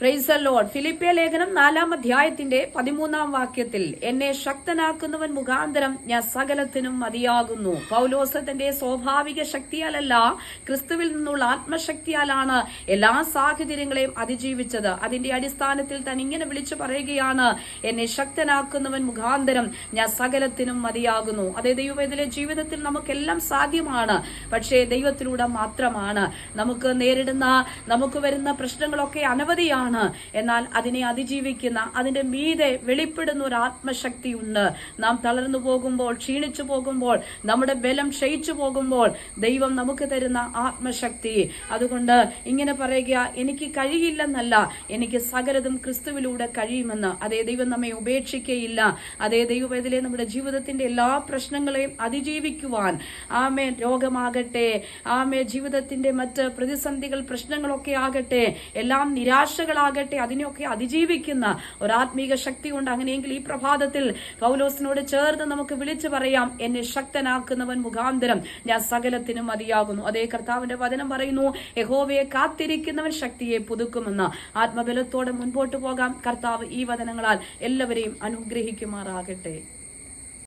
Price load ഫിലിപ്പിയ ലേഖനം നാലാം അധ്യായത്തിന്റെ പതിമൂന്നാം വാക്യത്തിൽ എന്നെ ശക്തനാക്കുന്നവൻ മുഖാന്തരം ഞാൻ സകലത്തിനും മതിയാകുന്നു. പൗലോസ് തന്റെ സ്വാഭാവിക ശക്തിയാലല്ല ക്രിസ്തുവിൽ നിന്നുള്ള ആത്മശക്തിയാലാണ് എല്ലാ സാഹചര്യങ്ങളെയും അതിജീവിച്ചത്. അതിന്റെ അടിസ്ഥാനത്തിൽ താൻ ഇങ്ങനെ വിളിച്ചു പറയുകയാണ് എന്നെ ശക്തനാക്കുന്നവൻ മുഖാന്തരം ഞാൻ സകലത്തിനും മതിയാകുന്നു. അതേ ദൈവവേദിലെ ജീവിതത്തിൽ നമുക്കെല്ലാം സാധ്യമാണ് പക്ഷേ ദൈവത്തിലൂടെ മാത്രമാണ്. നമുക്ക് നേരിടുന്ന നമുക്ക് വരുന്ന പ്രശ്നങ്ങളൊക്കെ അനവധിയാണ്. എന്നാൽ അതിനെ അതിജീവിക്കുന്ന അതിന്റെ മീതെ വെളിപ്പെടുന്ന ഒരു ആത്മശക്തിയുണ്ട് നാം തളർന്നു പോകുമ്പോൾ ക്ഷീണിച്ചു പോകുമ്പോൾ നമ്മുടെ ബലം ക്ഷയിച്ചു പോകുമ്പോൾ ദൈവം നമുക്ക് തരുന്ന ആത്മശക്തി. അതുകൊണ്ട് ഇങ്ങനെ പറയുക എനിക്ക് കഴിയില്ലെന്നല്ല എനിക്ക് സകലതും ക്രിസ്തുവിലൂടെ കഴിയുമെന്ന്. അതേ ദൈവം നമ്മെ ഉപേക്ഷിക്കുകയില്ല അതേ ദൈവവേദിലെ നമ്മുടെ ജീവിതത്തിന്റെ എല്ലാ പ്രശ്നങ്ങളെയും അതിജീവിക്കുവാൻ. ആമേ രോഗമാകട്ടെ. ആമേ ജീവിതത്തിന്റെ മറ്റ് പ്രതിസന്ധികൾ പ്രശ്നങ്ങളൊക്കെ ആകട്ടെ. എല്ലാം നിരാശകളാകട്ടെ അതിനെയൊക്കെ അതിജീവിക്കുന്ന ഒരാത്മീക ശക്തി ഉണ്ട് അങ്ങനെയെങ്കിൽ ഈ പ്രഭാതത്തിൽ പൗലോസിനോട് ചേർന്ന് നമുക്ക് വിളിച്ചു പറയാം എന്നെ ശക്തനാക്കുന്നവൻ മുഖാന്തരം ഞാൻ സകലത്തിനും മതിയാകുന്നു. അതേ കർത്താവിന്റെ വചനം പറയുന്നു യഹോവയെ കാത്തിരിക്കുന്നവൻ ശക്തിയെ പുതുക്കുമെന്ന്. ആത്മബലത്തോടെ മുൻപോട്ട് പോകാം. കർത്താവ് ഈ വചനങ്ങളാൽ എല്ലാവരെയും അനുഗ്രഹിക്കുമാറാകട്ടെ.